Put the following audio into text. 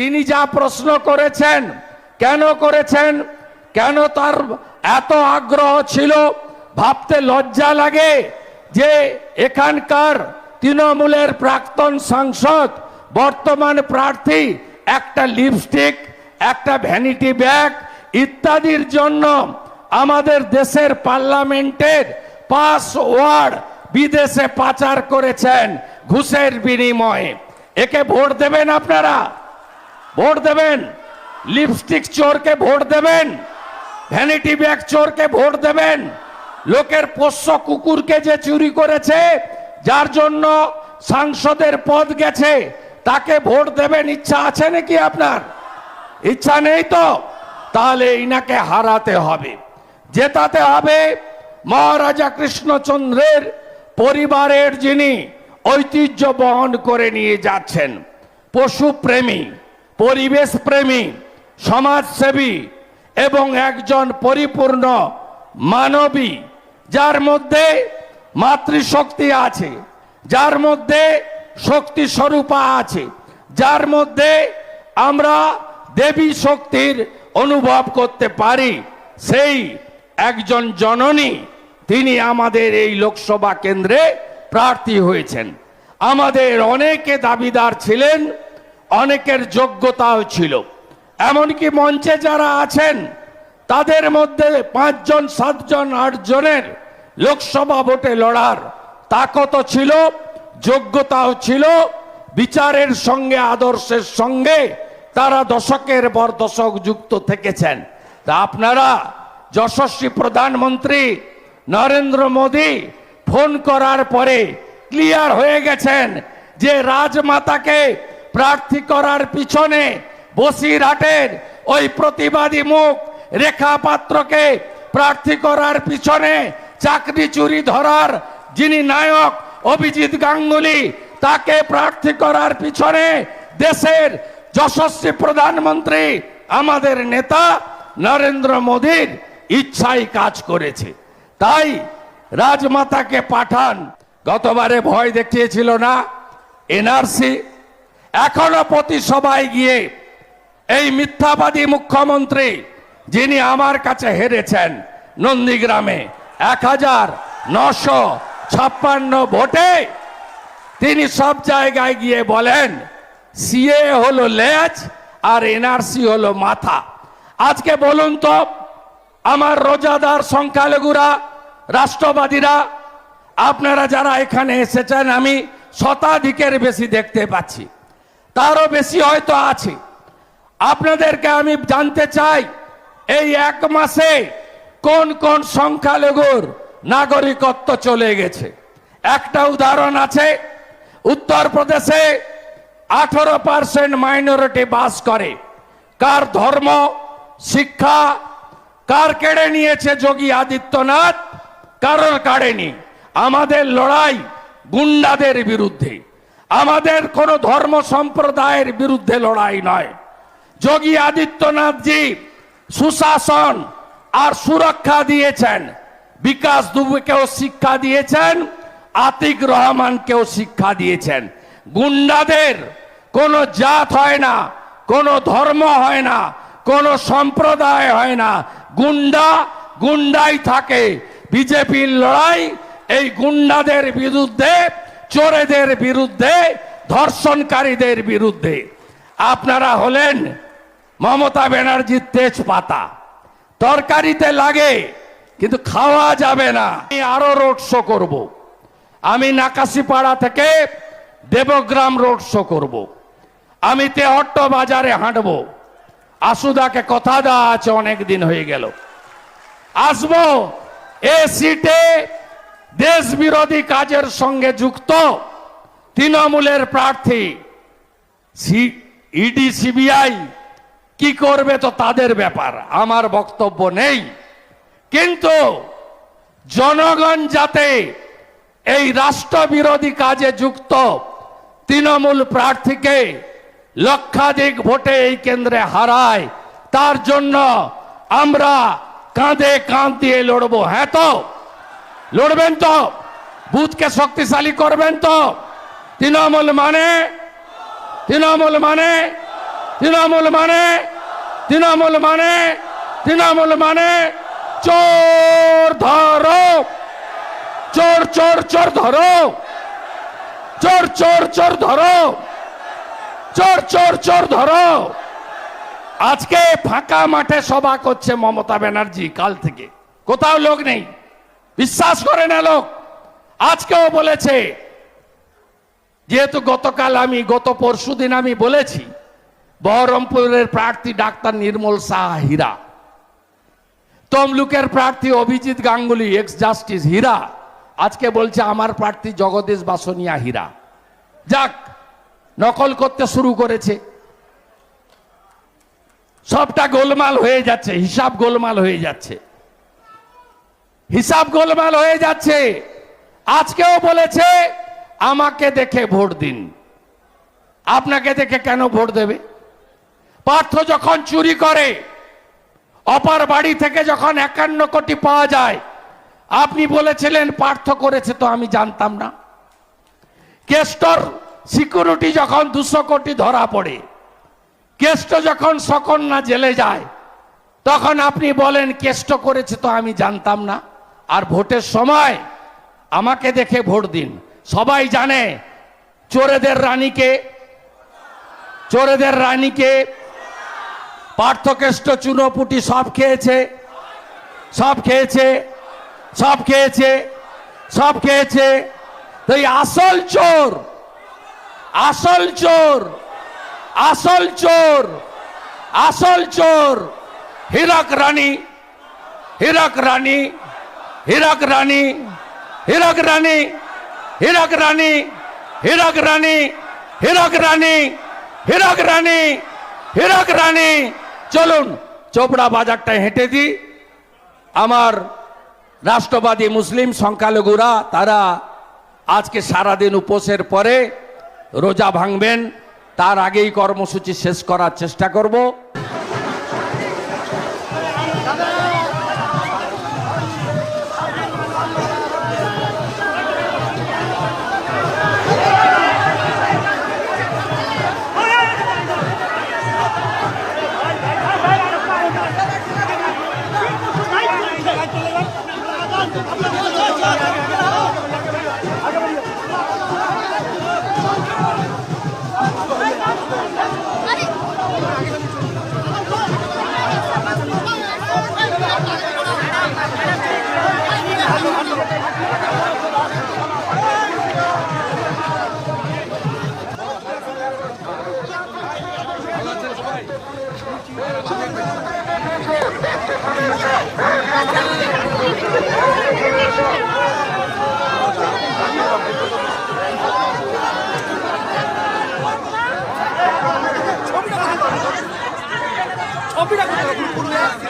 তিনি যা প্রশ্ন করেছেন, কেন করেছেন, কেন তার এত আগ্রহ ছিল, ভাবতে লজ্জা লাগে যে এখানকার তৃণমূলের প্রাক্তন সাংসদ, বর্তমান প্রার্থী, একটা লিপস্টিক, একটা ভ্যানিটি ব্যাগ ইত্যাদির জন্য আমাদের দেশের পার্লামেন্টের পাসওয়ার্ড বিদেশে পাচার করেছেন ঘুষের বিনিময়ে। একে ভোট দেবেন আপনারা? ভোট দেবেন। লিপস্টিক চোরকে ভোট দেবেন। ভ্যানিটি ব্যাগ চোরকে ভোট দেবেন। লোকের পোষ্য কুকুরকে যে চুরি করেছে, যার জন্য সাংসদের পদ গেছে, তাকে ভোট দেবেন ইচ্ছা আছে নাকি আপনার? ইচ্ছা নেই তো? তাহলে ইনাকে হারাতে হবে। জেতাতে হবে মহারাজা কৃষ্ণচন্দ্রের পরিবারের যিনি ঐতিহ্য বহন করে নিয়ে যাচ্ছেন, পশু প্রেমী। পরিবেশ প্রেমী, সমাজসেবী এবং একজন পরিপূর্ণ মানবী, যার মধ্যে মাতৃশক্তি আছে, যার মধ্যে শক্তি স্বরূপা আছে, যার মধ্যে আমরা দেবী শক্তির অনুভব করতে পারি। সেই একজন জননী তিনি আমাদের এই লোকসভা কেন্দ্রে প্রার্থী হয়েছেন। আমাদের অনেকে দাবিদার ছিলেন অনেকের যোগ্যতাও ছিল। এমনকি মঞ্চে যারা আছেন, তাদের মধ্যে পাঁচজন, সাতজন, আটজনের লোকসভা ভোটে লড়ার তাকত ছিল, যোগ্যতাও ছিল। বিচারের সঙ্গে, আদর্শের সঙ্গে তারা দশকের পর দশক যুক্ত থেকেছেন। তা আপনারা যশস্বী প্রধানমন্ত্রী নরেন্দ্র মোদী ফোন করার পরে ক্লিয়ার হয়ে গেছেন যে রাজমাতাকে প্রার্থী করার পিছনে বসিরহাটের ওই প্রতিবাদী মুখ রেখা পাত্রকে প্রার্থী করার পিছনে চাকরি চুরি ধরার যিনি নায়ক অভিজিৎ গাঙ্গুলি, তাকে প্রার্থী করার পিছনে দেশের যশস্বী প্রধানমন্ত্রী, আমাদের নেতা নরেন্দ্র মোদীর ইচ্ছাই কাজ করেছে। তাই রাজমাতাকে পাঠান। গতবারে ভয় দেখিয়েছিল না, এনআরসি এখনও প্রতি সবাই গিয়ে এই মিথ্যাবাদী মুখ্যমন্ত্রী যিনি আমার কাছে হেরেছেন নন্দীগ্রামে এক হাজার নশো ছাপ্পান্ন ভোটে তিনি সব জায়গায় গিয়ে বলেন, সিএ হলো লেজ আর এনআরসি হলো মাথা। আজকে বলুন তো, আমার রোজাদার সংখ্যালঘুরা, রাষ্ট্রবাদীরা, আপনারা যারা এখানে এসেছেন, আমি শতাধিকের বেশি দেখতে পাচ্ছি। তারও বেশি হয়তো আছে। আপনাদেরকে আমি জানতে চাই, এই এক মাসে কোন কোন সংখ্যালঘুর নাগরিকত্ব চলে গেছে? একটা উদাহরণ আছে, উত্তরপ্রদেশে আঠারো পার্সেন্ট মাইনরিটি বাস করে। কার ধর্ম, শিক্ষা, কার কেড়ে নিয়েছে যোগী আদিত্যনাথ, কারোর কাড়েনি আমাদের লড়াই গুন্ডাদের বিরুদ্ধে। আমাদের কোনো ধর্ম সম্প্রদায়ের বিরুদ্ধে লড়াই নয়। যোগী আদিত্যনাথজি সুশাসন আর সুরক্ষা দিয়েছেন, বিকাশ দুবেকেও শিক্ষা দিয়েছেন, আতিক রহমানকেও শিক্ষা দিয়েছেন। গুন্ডাদের কোনো জাত হয় না, কোনো ধর্ম হয় না, কোনো সম্প্রদায় হয় না। গুন্ডা গুন্ডাই থাকে। বিজেপির লড়াই এই গুন্ডাদের বিরুদ্ধে চোরেদের বিরুদ্ধে, ধর্ষণকারীদের বিরুদ্ধে। আপনারা হলেন মমতা ব্যানার্জির তেজপাতা। তরকারিতে লাগে, কিন্তু খাওয়া যাবে না। আমি আরও রোড শো করব। আমি নাকাশিপাড়া থেকে দেবগ্রাম রোড শো করব। আমি তেহট্ট বাজারে হাঁটবো। আসুদাকে কথা দেওয়া আছে, অনেক দিন হয়ে গেল। আসব এ সিটে দেশ বিরোধী কাজের সঙ্গে যুক্ত তৃণমূলের প্রার্থী ইডি সিবিআই কি করবে তো তাদের ব্যাপার? আমার বক্তব্য নেই। কিন্তু জনগণ যাতে এই রাষ্ট্রবিরোধী কাজে যুক্ত তৃণমূল প্রার্থীকে লক্ষাধিক ভোটে এই কেন্দ্রে হারায়, তার জন্য আমরা কাঁধে কাঁধ দিয়ে লড়বো। হ্যাঁ তো? লড়বেন তো। বুথকে শক্তিশালী করবেন তো। তৃণমূল মানে? তৃণমূল মানে? তৃণমূল মানে? তৃণমূল মানে? তৃণমূল মানে? চোর ধরো। চোর চোর চোর ধরো। চোর চোর চোর ধরো। চোর চোর চোর ধরো। আজকে ফাঁকা মাঠে সভা করছে মমতা ব্যানার্জি কাল থেকে। কোথাও লোক নেই। বিশ্বাস করে না লোক। আজকেও বলেছে, যেহেতু গতকাল আমি, গত পরশু দিন আমি বলেছি, বহরমপুরের প্রার্থী ডাক্তার নির্মল শাহ হীরা, তমলুকের প্রার্থী অভিজিৎ গাঙ্গুলি এক্স জাস্টিস হীরা, আজকে বলছে আমার প্রার্থী জগদীশ বাসনিয়া হীরা। যাক, নকল করতে শুরু করেছে। সবটা গোলমাল হয়ে যাচ্ছে, হিসাব গোলমাল হয়ে যাচ্ছে। হিসাব গোলমাল হয়ে যাচ্ছে। আজকেও বলেছে, আমাকে দেখে ভোট দিন। আপনাকে দেখে কেন ভোট দেবে? পার্থ যখন চুরি করে, অপার বাড়ি থেকে যখন একান্ন কোটি পাওয়া যায়, আপনি বলেছিলেন, পার্থ করেছে তো আমি জানতাম না। কেষ্টর সিকিউরিটি যখন দুশো কোটি ধরা পড়ে, কেষ্ট যখন সকন্যা জেলে যায়, তখন আপনি বলেন, কেষ্ট করেছে তো আমি জানতাম না। আর ভোটের সময় আমাকে দেখে ভোট দিন। সবাই জানে চোরেদের রানীকে চোরেদের রানীকে পার্থকেষ্ট চুনোপুটি সব খেয়েছে সব খেয়েছে সব খেয়েছে সব খেয়েছে। তো এই আসল চোর আসল চোর আসল চোর আসল চোর, হীরক রানী হীরক রানী হীরক রানী হীরক রানী হীরক রানী হীরক রানী হীরক রানী হীরক রানী হীরক রানী। চলুন, চোপড়া বাজারটায় হেঁটে দিই আমার রাষ্ট্রবাদী মুসলিম সংখ্যালঘুরা, তারা আজকে সারাদিন উপোসের পরে রোজা ভাঙবেন, তার আগেই কর্মসূচি শেষ করার চেষ্টা করব। কপিটা করতে